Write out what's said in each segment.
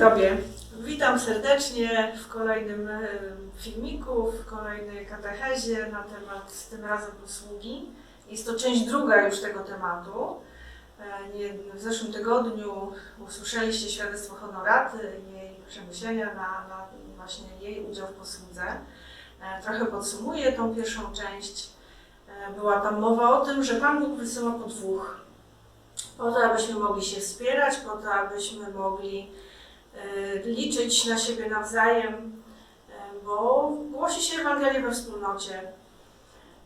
Tobie. Witam serdecznie w kolejnym e, filmiku, w kolejnej katechezie na temat tym razem posługi. Jest to część druga już tego tematu. E, W zeszłym tygodniu usłyszeliście świadectwo honoraty, jej przemyślenia na, na właśnie jej udział w posłudze. E, Trochę podsumuję tą pierwszą część. Była tam mowa o tym, że Pan Bóg wysyła po dwóch. Po to, abyśmy mogli się wspierać, po to, abyśmy mogli liczyć na siebie nawzajem, e, bo głosi się Ewangelię we wspólnocie.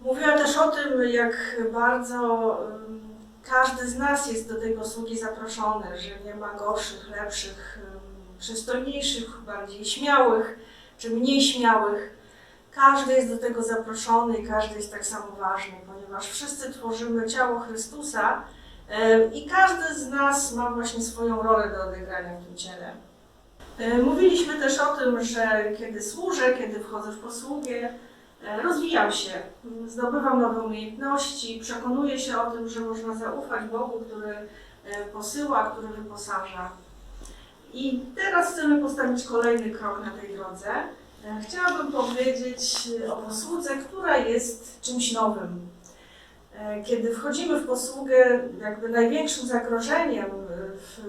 Mówiła też o tym, jak bardzo em, każdy z nas jest do tej posługi zaproszony, że nie ma gorszych, lepszych, przystojniejszych, bardziej śmiałych czy mniej śmiałych. Każdy jest do tego zaproszony i każdy jest tak samo ważny, ponieważ wszyscy tworzymy ciało Chrystusa e, i każdy z nas ma właśnie swoją rolę do odegrania w tym ciele. E, Mówiliśmy też o tym, że kiedy służę, kiedy wchodzę w posługę, e, rozwijam się, zdobywam nowe umiejętności, przekonuję się o tym, że można zaufać Bogu, który e, posyła, który wyposaża. I teraz chcemy postawić kolejny krok na tej drodze. Chciałabym powiedzieć o posłudze, która jest czymś nowym. Kiedy wchodzimy w posługę, jakby największym zagrożeniem w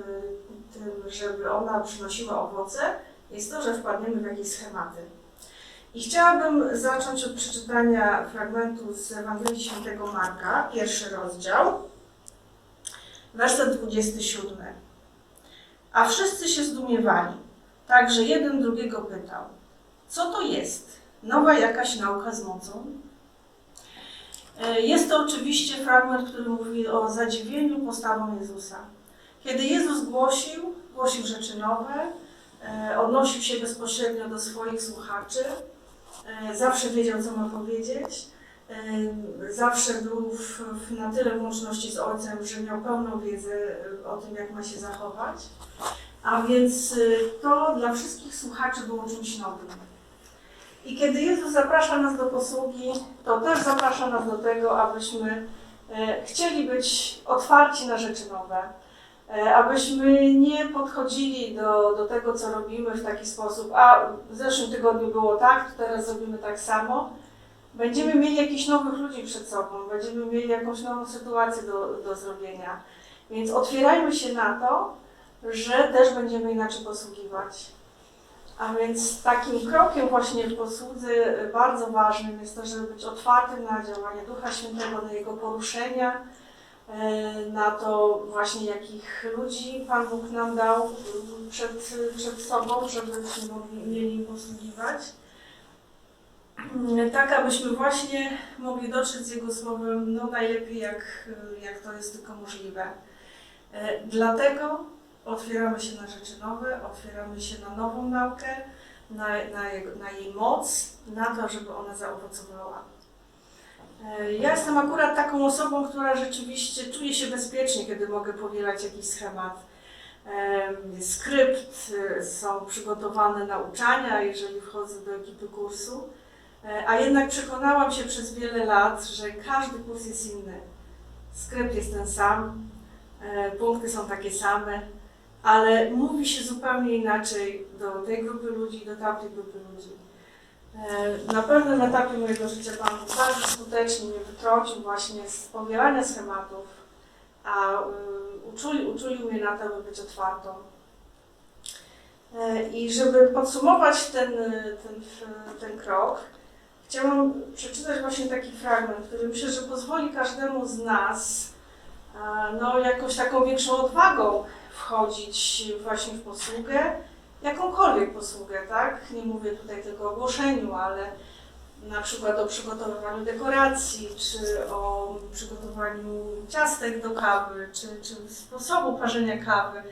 tym, żeby ona przynosiła owoce, jest to, że wpadniemy w jakieś schematy. I chciałabym zacząć od przeczytania fragmentu z Ewangelii Świętego Marka, pierwszy rozdział, werset 27. A wszyscy się zdumiewali, także jeden drugiego pytał, co to jest? Nowa jakaś nauka z mocą? E, Jest to oczywiście fragment, który mówi o zadziwieniu postawą Jezusa. Kiedy Jezus głosił, głosił rzeczy nowe, e, odnosił się bezpośrednio do swoich słuchaczy, e, zawsze wiedział, co ma powiedzieć, e, zawsze był w, w na tyle w łączności z Ojcem, że miał pełną wiedzę o tym, jak ma się zachować. A więc to dla wszystkich słuchaczy było czymś nowym. I kiedy Jezus zaprasza nas do posługi, to też zaprasza nas do tego, abyśmy chcieli być otwarci na rzeczy nowe, abyśmy nie podchodzili do, do tego, co robimy w taki sposób, a w zeszłym tygodniu było tak, to teraz zrobimy tak samo. Będziemy mieli jakichś nowych ludzi przed sobą, będziemy mieli jakąś nową sytuację do, do zrobienia. Więc otwierajmy się na to, że też będziemy inaczej posługiwać. A więc takim krokiem właśnie w posłudze bardzo ważnym jest to, żeby być otwartym na działanie Ducha Świętego, na Jego poruszenia, na to właśnie jakich ludzi Pan Bóg nam dał przed, przed sobą, żebyśmy mogli, mieli posługiwać. Y, Tak, abyśmy właśnie mogli dotrzeć z Jego Słowem no najlepiej jak, jak to jest tylko możliwe. Y, Dlatego otwieramy się na rzeczy nowe, otwieramy się na nową naukę, na, na, jego, na jej moc, na to, żeby ona zaowocowała. E, Ja jestem akurat taką osobą, która rzeczywiście czuje się bezpiecznie, kiedy mogę powielać jakiś schemat. Em, Skrypt, e, są przygotowane nauczania, jeżeli wchodzę do ekipy kursu, E, a jednak przekonałam się przez wiele lat, że każdy kurs jest inny. Skrypt jest ten sam, e, punkty są takie same, ale mówi się zupełnie inaczej do tej grupy ludzi, do tamtej grupy ludzi. E, Na pewnym etapie mojego życia Pan bardzo skutecznie mnie wytrącił właśnie z powielania schematów, a y, uczuli, uczulił mnie na to, by być otwartą. E, I żeby podsumować ten, y, ten, ten krok, chciałam przeczytać właśnie taki fragment, który myślę, że pozwoli każdemu z nas no, jakąś taką większą odwagą wchodzić właśnie w posługę, jakąkolwiek posługę, tak? Nie mówię tutaj tylko o głoszeniu, ale na przykład o przygotowywaniu dekoracji, czy o przygotowaniu ciastek do kawy, czy, czy sposobu parzenia kawy.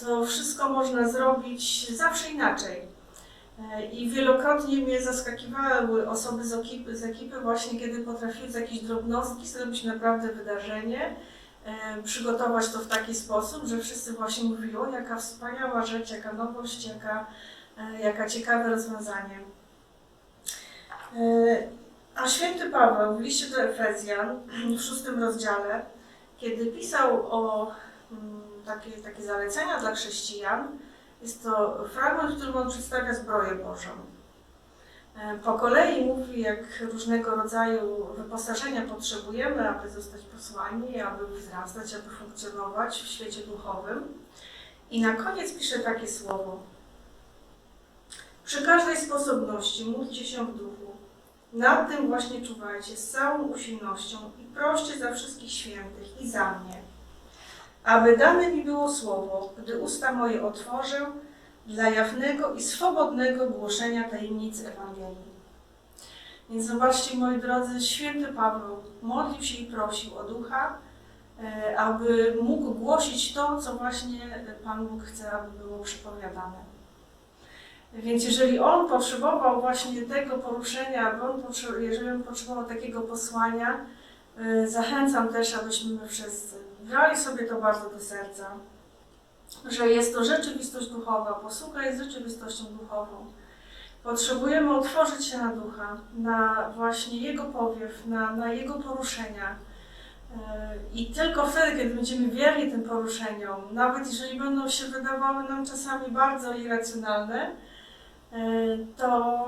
To wszystko można zrobić zawsze inaczej. E, I wielokrotnie mnie zaskakiwały osoby z ekipy, z ekipy właśnie, kiedy potrafiły z jakiejś drobnostki zrobić naprawdę wydarzenie, przygotować to w taki sposób, że wszyscy właśnie mówili, o jaka wspaniała rzecz, jaka nowość, jaka, e, jaka ciekawe rozwiązanie. E, A święty Paweł w liście do Efezjan w szóstym rozdziale, kiedy pisał o mm, takie, takie zalecenia dla chrześcijan, Jest to fragment, w którym on przedstawia zbroję Bożą. E, Po kolei mówi, jak różnego rodzaju wyposażenia potrzebujemy, aby zostać posłani, aby wzrastać, aby funkcjonować w świecie duchowym. I na koniec pisze takie słowo. Przy każdej sposobności módlcie się w duchu. Nad tym właśnie czuwajcie z całą usilnością i proście za wszystkich świętych i za mnie, aby dane mi było słowo, gdy usta moje otworzę, dla jawnego i swobodnego głoszenia tajemnicy Ewangelii. Więc zobaczcie, moi drodzy, święty Paweł modlił się i prosił o ducha, e, aby mógł głosić to, co właśnie Pan Bóg chce, aby było przypowiadane. Więc jeżeli on potrzebował właśnie tego poruszenia, aby on jeżeli on potrzebował takiego posłania, e, zachęcam też, abyśmy my wszyscy brali sobie to bardzo do serca że jest to rzeczywistość duchowa, posługa jest rzeczywistością duchową. Potrzebujemy otworzyć się na ducha, na właśnie jego powiew, na, na jego poruszenia. Yy, I tylko wtedy, kiedy będziemy wierni tym poruszeniom, nawet jeżeli będą się wydawały nam czasami bardzo irracjonalne, yy, to,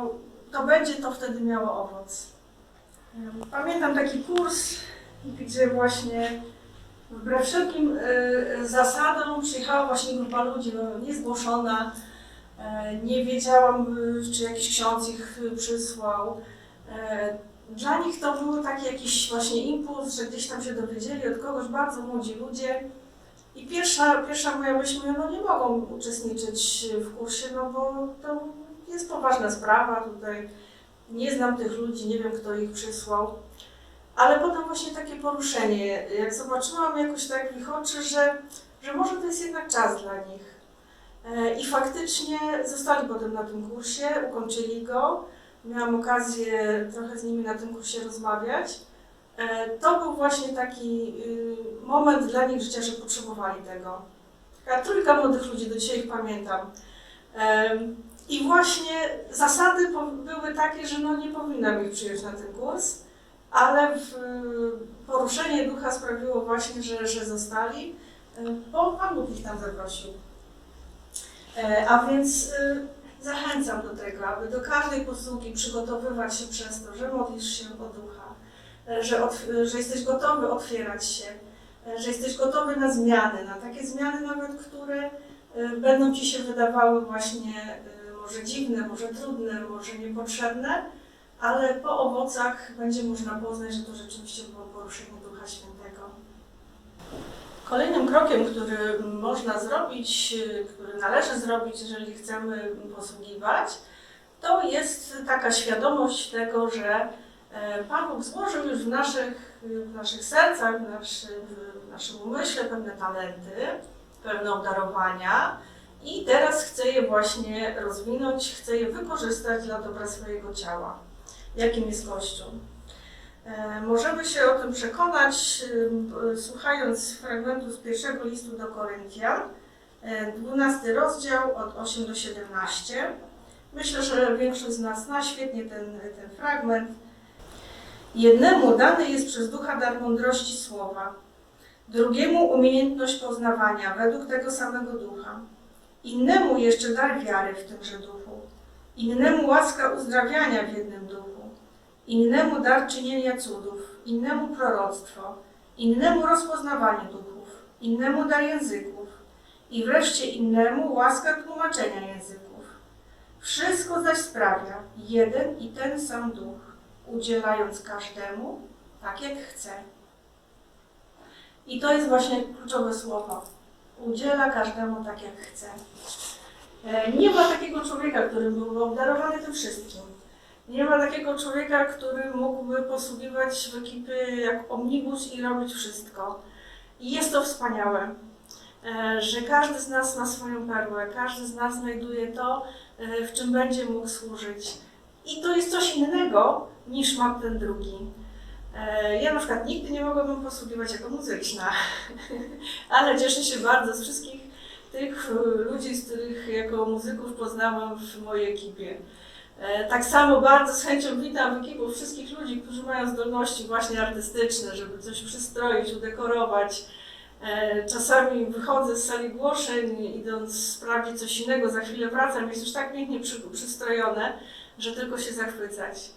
to będzie to wtedy miało owoc. Yy, Pamiętam taki kurs, gdzie właśnie Wbrew wszelkim y, zasadom przyjechała właśnie grupa ludzi, no, niezgłoszona. E, nie wiedziałam, y, czy jakiś ksiądz ich przysłał. E, dla nich to był taki jakiś właśnie impuls, że gdzieś tam się dowiedzieli od kogoś, bardzo młodzi ludzie. I pierwsza, pierwsza moja myśl, mówię, no nie mogą uczestniczyć w kursie, no bo to jest poważna sprawa tutaj. Nie znam tych ludzi, nie wiem kto ich przysłał. Ale potem właśnie takie poruszenie, jak zobaczyłam jakoś tak w ich oczy, że, że może to jest jednak czas dla nich. E, I faktycznie zostali potem na tym kursie, ukończyli go. Miałam okazję trochę z nimi na tym kursie rozmawiać. E, To był właśnie taki y, moment dla nich życia, że potrzebowali tego. Taka trójka młodych ludzi, do dzisiaj ich pamiętam. Em, I właśnie zasady były takie, że no nie powinnam ich przyjąć na ten kurs ale w, poruszenie ducha sprawiło właśnie, że, że zostali, e, bo Pan Bóg ich tam zaprosił. E, A więc e, zachęcam do tego, aby do każdej posługi przygotowywać się przez to, że modlisz się o ducha, e, że, otw- że jesteś gotowy otwierać się, e, że jesteś gotowy na zmiany, na takie zmiany nawet, które będą Ci się wydawały właśnie może dziwne, może trudne, może niepotrzebne, ale po owocach będzie można poznać, że to rzeczywiście było poruszenie Ducha Świętego. Kolejnym krokiem, który można zrobić, który należy zrobić, jeżeli chcemy posługiwać, to jest taka świadomość tego, że e, Pan Bóg złożył już w naszych, w naszych sercach, w naszym, w naszym umyśle pewne talenty, pewne obdarowania i teraz chce je właśnie rozwinąć, chce je wykorzystać dla dobra swojego ciała jakim jest Kościół. E, Możemy się o tym przekonać, e, słuchając fragmentu z pierwszego listu do Koryntian, e, 12 rozdział od 8 do 17. Myślę, że większość z nas zna świetnie ten, ten fragment. Jednemu dany jest przez ducha dar mądrości słowa, drugiemu umiejętność poznawania według tego samego ducha, innemu jeszcze dar wiary w tymże duchu, innemu łaska uzdrawiania w jednym duchu, innemu dar czynienia cudów, innemu proroctwo, innemu rozpoznawanie duchów, innemu dar języków i wreszcie innemu łaska tłumaczenia języków. Wszystko zaś sprawia jeden i ten sam duch, udzielając każdemu tak jak chce. I to jest właśnie kluczowe słowo. Udziela każdemu tak jak chce. E, Nie ma takiego człowieka, który byłby obdarowany tym wszystkim. Nie ma takiego człowieka, który mógłby posługiwać w ekipy jak omnibus i robić wszystko. I jest to wspaniałe, e, że każdy z nas ma swoją perłę, każdy z nas znajduje to, e, w czym będzie mógł służyć. I to jest coś innego niż ma ten drugi. E, Ja na przykład nigdy nie mogłabym posługiwać jako muzyczna, ale cieszę się bardzo z wszystkich tych ludzi, z których jako muzyków poznałam w mojej ekipie. E, Tak samo bardzo z chęcią witam ekipę wszystkich ludzi, którzy mają zdolności właśnie artystyczne, żeby coś przystroić, udekorować. E, Czasami wychodzę z sali głoszeń, idąc sprawdzić coś innego, za chwilę wracam, jest już tak pięknie przy, przystrojone, że tylko się zachwycać.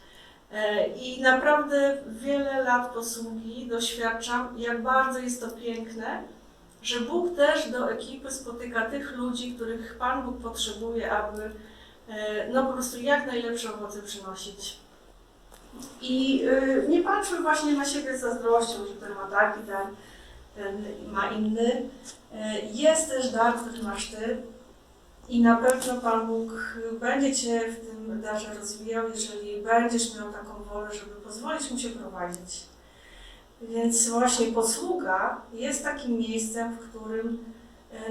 E, I naprawdę wiele lat posługi doświadczam, jak bardzo jest to piękne, że Bóg też do ekipy spotyka tych ludzi, których Pan Bóg potrzebuje, aby no po prostu jak najlepsze owoce przynosić. I y, nie patrzmy właśnie na siebie z zazdrością, że ten ma taki, ten, ten ma inny. Y, Jest też dar, który masz Ty i na pewno Pan Bóg będzie Cię w tym darze rozwijał, jeżeli będziesz miał taką wolę, żeby pozwolić Mu się prowadzić. Więc właśnie posługa jest takim miejscem, w którym e,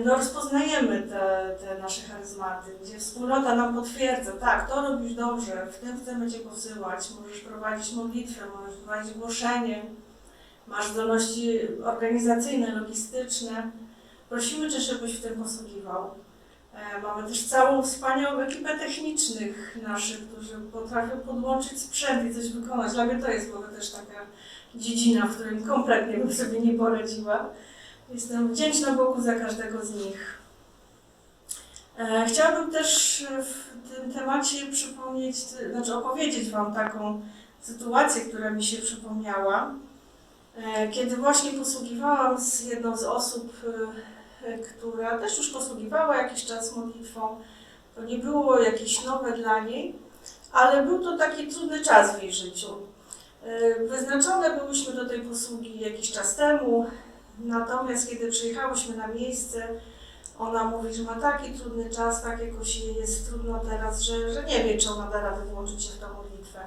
no, rozpoznajemy te, te nasze charyzmaty, gdzie wspólnota nam potwierdza, tak, to robisz dobrze, w tym chcemy Cię posyłać, możesz prowadzić modlitwę, możesz prowadzić głoszenie, masz zdolności organizacyjne, logistyczne. Prosimy Cię, żebyś w tym posługiwał. E, Mamy też całą wspaniałą ekipę technicznych naszych, którzy potrafią podłączyć sprzęt i coś wykonać. Dla mnie to jest w ogóle też taka dziedzina, w której kompletnie bym sobie nie poradziła. Jestem wdzięczna Bogu za każdego z nich. E, Chciałabym też w tym temacie przypomnieć, znaczy opowiedzieć Wam taką sytuację, która mi się przypomniała. E, Kiedy właśnie posługiwałam z jedną z osób, e, która też już posługiwała jakiś czas modlitwą, to nie było jakieś nowe dla niej, ale był to taki trudny czas w jej życiu. Wyznaczone byłyśmy do tej posługi jakiś czas temu, natomiast kiedy przyjechałyśmy na miejsce, ona mówi, że ma taki trudny czas, tak jakoś jej jest trudno teraz, że, że nie wie, czy ona da radę włączyć się w tą modlitwę.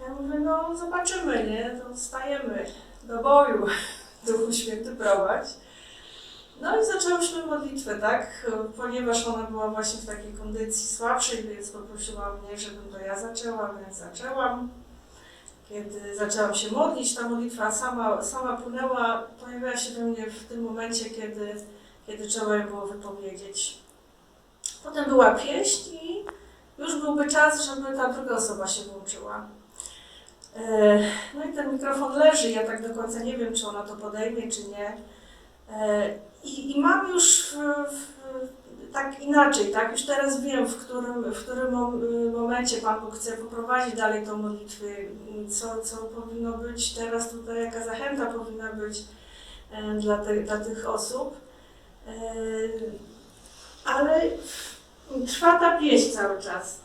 Ja mówię, no zobaczymy, nie? To stajemy do boju, Duchu Święty prowadź. No i zaczęłyśmy modlitwę, tak? Ponieważ ona była właśnie w takiej kondycji słabszej, więc poprosiła mnie, żebym to ja zaczęła, więc zaczęłam. Kiedy zaczęłam się modlić, ta modlitwa sama, sama płynęła, pojawiła się we mnie w tym momencie, kiedy, kiedy trzeba ją było wypowiedzieć. Potem była pieśń i już byłby czas, żeby ta druga osoba się włączyła. E, No i ten mikrofon leży, ja tak do końca nie wiem, czy ona to podejmie, czy nie. E, I, i mam już w, w, tak inaczej, tak? Już teraz wiem, w którym, w którym mom- momencie Pan Bóg chce poprowadzić dalej tą modlitwę, co, co powinno być teraz tutaj, jaka zachęta powinna być e, dla, te, dla tych osób. E, Ale trwa ta pieśń cały czas.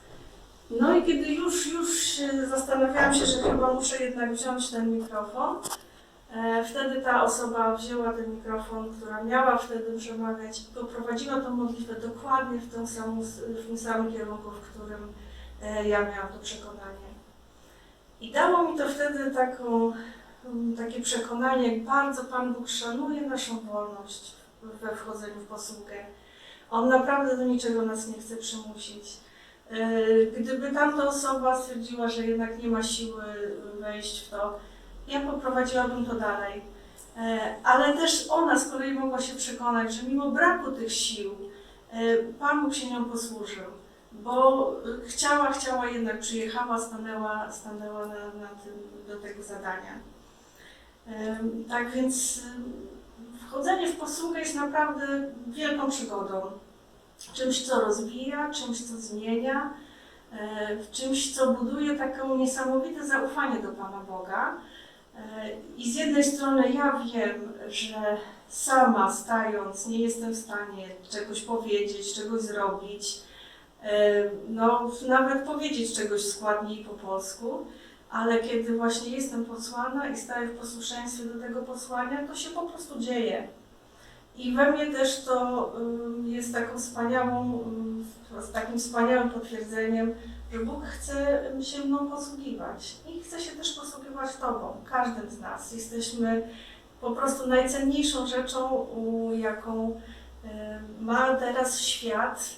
No i kiedy już, już zastanawiałam się, że chyba muszę jednak wziąć ten mikrofon, wtedy ta osoba wzięła ten mikrofon, która miała wtedy przemawiać poprowadziła tą modlitwę dokładnie w tym samym, w tym samym kierunku, w którym e, ja miałam to przekonanie. I dało mi to wtedy taką, mm, takie przekonanie, jak bardzo Pan Bóg szanuje naszą wolność we wchodzeniu w posługę. On naprawdę do niczego nas nie chce przymusić. E, Gdyby tamta osoba stwierdziła, że jednak nie ma siły wejść w to, ja poprowadziłabym to dalej. E, Ale też ona z kolei mogła się przekonać, że mimo braku tych sił, e, Pan Bóg się nią posłużył, bo chciała, chciała, jednak przyjechała, stanęła, stanęła na, na tym, do tego zadania. E, Tak więc wchodzenie w posługę jest naprawdę wielką przygodą czymś, co rozwija, czymś, co zmienia, czymś, co buduje takie niesamowite zaufanie do Pana Boga. I z jednej strony ja wiem, że sama stając nie jestem w stanie czegoś powiedzieć, czegoś zrobić, e, no nawet powiedzieć czegoś składniej po polsku, ale kiedy właśnie jestem posłana i staję w posłuszeństwie do tego posłania, to się po prostu dzieje. I we mnie też to jest taką wspaniałą, takim wspaniałym potwierdzeniem, ym, się mną posługiwać i chce się też posługiwać Tobą, każdym z nas. Jesteśmy po prostu najcenniejszą rzeczą, jaką ma teraz świat,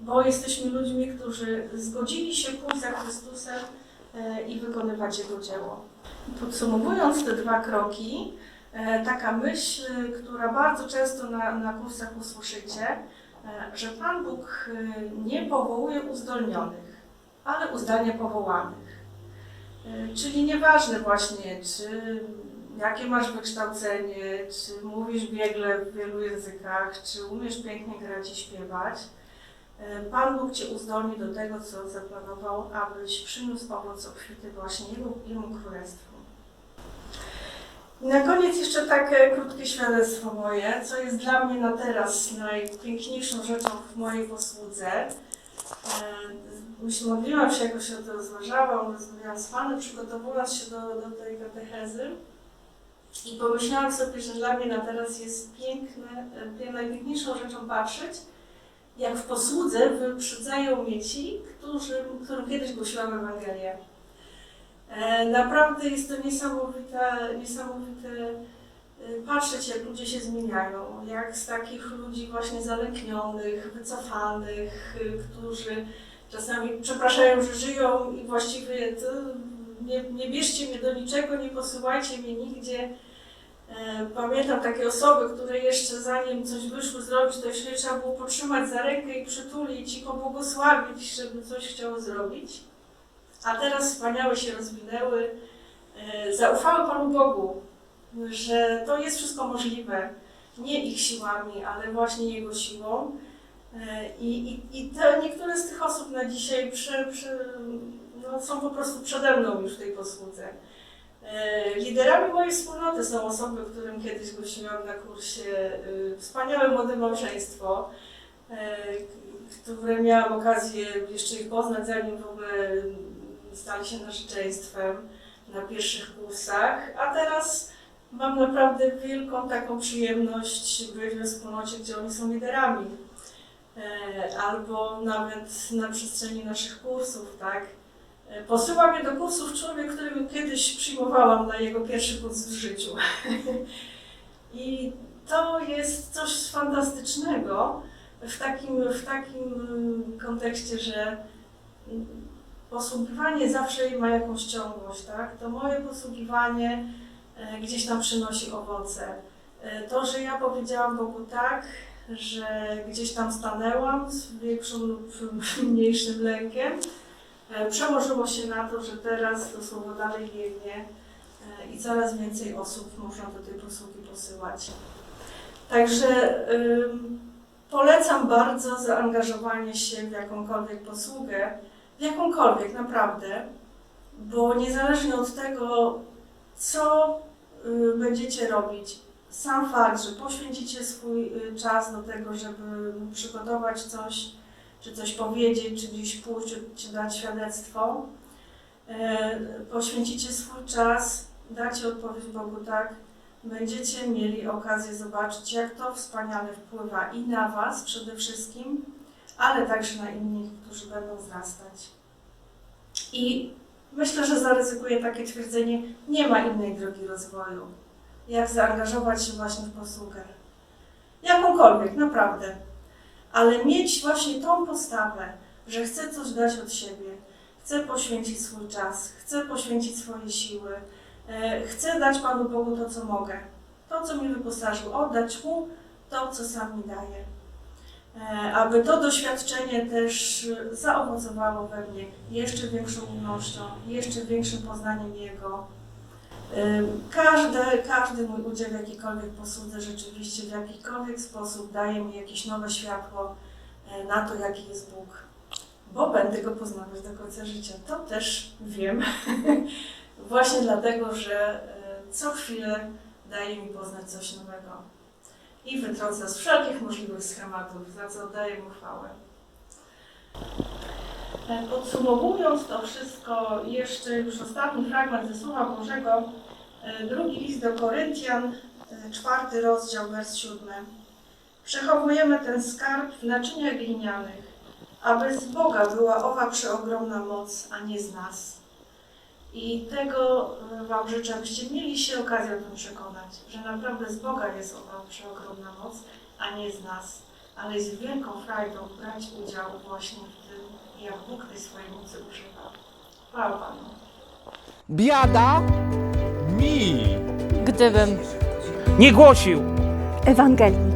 bo jesteśmy ludźmi, którzy zgodzili się pójść za Chrystusem e, i wykonywać Jego dzieło. Podsumowując te dwa kroki, E, taka myśl, która bardzo często na, na kursach usłyszycie, e, że Pan Bóg e, nie powołuje uzdolnionych, ale uzdalnia powołanych. E, Czyli nieważne właśnie, czy jakie masz wykształcenie, czy mówisz biegle w wielu językach, czy umiesz pięknie grać i śpiewać. E, Pan Bóg Cię uzdolni do tego, co zaplanował, abyś przyniósł owoc obfity właśnie Jemu, Jemu Królestwu. Na koniec jeszcze takie krótkie świadectwo moje, co jest dla mnie na teraz najpiękniejszą rzeczą w mojej posłudze. Myślę, modliłam się, jakoś o to rozważałam, rozmawiałam z Panem, przygotowując się do, do tej katechezy. I pomyślałam sobie, że dla mnie na teraz jest piękne, e, najpiękniejszą rzeczą patrzeć, jak w posłudze wyprzedzają mnie ci, którzy, którym kiedyś głosiłam Ewangelię. E, Naprawdę jest to niesamowite, niesamowite e, patrzeć, jak ludzie się zmieniają, jak z takich ludzi właśnie zalęknionych, wycofanych, którzy czasami przepraszają, że żyją i właściwie to nie, nie bierzcie mnie do niczego, nie posyłajcie mnie nigdzie. E, Pamiętam takie osoby, które jeszcze zanim coś wyszły zrobić, to jeszcze trzeba było potrzymać za rękę i przytulić i pobłogosławić, żeby coś chciało zrobić. A teraz wspaniałe się rozwinęły. E, Zaufały Panu Bogu, że to jest wszystko możliwe. Nie ich siłami, ale właśnie Jego siłą. I, i, i te, niektóre z tych osób na dzisiaj prze, prze, no, są po prostu przede mną już w tej posłudze. E, Liderami mojej wspólnoty są osoby, którym kiedyś głosiłam na kursie e, Wspaniałe Młode Małżeństwo, e, które miałam okazję jeszcze ich poznać, zanim w ogóle stali się narzeczeństwem na pierwszych kursach, a teraz mam naprawdę wielką taką przyjemność być we wspólnocie, gdzie oni są liderami. E, Albo nawet na przestrzeni naszych kursów, tak? E, Posyła mnie do kursów człowiek, którego kiedyś przyjmowałam na jego pierwszy kurs w życiu. I to jest coś fantastycznego w takim, w takim mm, kontekście, że posługiwanie zawsze ma jakąś ciągłość, tak? To moje posługiwanie e, gdzieś tam przynosi owoce. To, że ja powiedziałam Bogu tak, że gdzieś tam stanęłam z większym lub mniejszym lękiem, e, przełożyło się na to, że teraz to słowo dalej biegnie e, i coraz więcej osób można do tej posługi posyłać. Także polecam bardzo zaangażowanie się w jakąkolwiek posługę, w jakąkolwiek naprawdę, bo niezależnie od tego, co y, będziecie robić, sam fakt, że poświęcicie swój y, czas do tego, żeby przygotować coś, czy coś powiedzieć, czy gdzieś pójść, czy, czy dać świadectwo, e, poświęcicie swój czas, dacie odpowiedź Bogu tak, będziecie mieli okazję zobaczyć, jak to wspaniale wpływa i na Was przede wszystkim, ale także na innych, którzy będą wzrastać. I myślę, że zaryzykuję takie twierdzenie, nie ma innej drogi rozwoju jak zaangażować się właśnie w posługę. Jakąkolwiek, naprawdę. Ale mieć właśnie tą postawę, że chcę coś dać od siebie, chcę poświęcić swój czas, chcę poświęcić swoje siły, e, chcę dać Panu Bogu to, co mogę, to, co mi wyposażył, oddać Mu to, co sam mi daje. E, Aby to doświadczenie też zaowocowało we mnie jeszcze większą miłością, jeszcze większym poznaniem Jego, Każdy, każdy mój udział w jakiejkolwiek posłudze rzeczywiście w jakikolwiek sposób daje mi jakieś nowe światło e, na to, jaki jest Bóg. Bo będę Go poznawać do końca życia. To też wiem. Właśnie dlatego, że e, co chwilę daje mi poznać coś nowego. I wytrąca z wszelkich możliwych schematów, za co oddaję Mu chwałę. E, Podsumowując to wszystko, jeszcze już ostatni fragment ze Słowa Bożego, e, drugi list do Koryntian, e, czwarty rozdział, wers siódmy. Przechowujemy ten skarb w naczyniach glinianych, aby z Boga była owa przeogromna moc, a nie z nas. I tego Wam życzę, abyście mieli się okazję o tym przekonać, że naprawdę z Boga jest owa przeogromna moc, a nie z nas. Ale jest wielką frajdą brać udział właśnie w tym, jak Bóg tej swojej mocy używa. Chwała Panu. Biada mi! Gdybym nie głosił Ewangelii